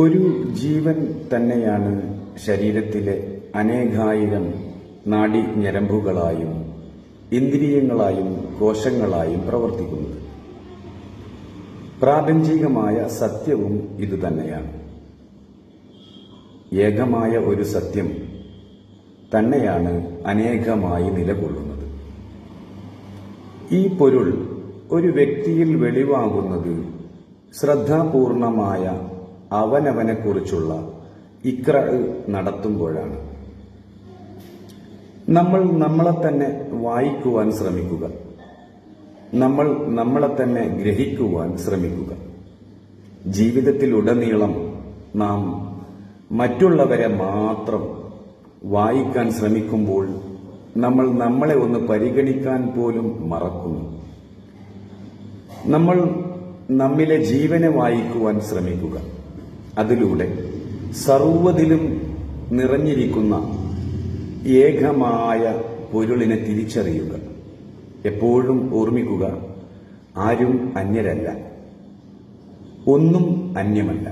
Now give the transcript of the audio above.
ഒരു ജീവൻ തന്നെയാണ് ശരീരത്തിലെ അനേകായിരം നാഡി ഞരമ്പുകളായും ഇന്ദ്രിയങ്ങളായും കോശങ്ങളായും പ്രവർത്തിക്കുന്നത്. പ്രാപഞ്ചികമായ സത്യവും ഇതുതന്നെയാണ് ഏകമായ ഒരു സത്യം തന്നെയാണ് അനേകമായി നിലകൊള്ളുന്നത്. ഈ പൊരുൾ ഒരു വ്യക്തിയിൽ വെളിവാകുന്നത് ശ്രദ്ധാപൂർണമായ അവനവനെക്കുറിച്ചുള്ള ഇക്ര നടത്തുമ്പോഴാണ്. നമ്മൾ നമ്മളെ തന്നെ വായിക്കുവാൻ ശ്രമിക്കുക. നമ്മൾ നമ്മളെ തന്നെ ഗ്രഹിക്കുവാൻ ശ്രമിക്കുക. ജീവിതത്തിലുടനീളം നാം മറ്റുള്ളവരെ മാത്രം വായിക്കാൻ ശ്രമിക്കുമ്പോൾ നമ്മൾ നമ്മളെ ഒന്ന് പരിഗണിക്കാൻ പോലും മറക്കുന്നു. നമ്മൾ നമ്മിലെ ജീവനെ വായിക്കുവാൻ ശ്രമിക്കുക. അതിലൂടെ സർവതിലും നിറഞ്ഞിരിക്കുന്ന ഏകമായ പൊരുളിനെ തിരിച്ചറിയുക. എപ്പോഴും ഓർമ്മിക്കുക ആരും അന്യരല്ല. ഒന്നും അന്യമല്ല.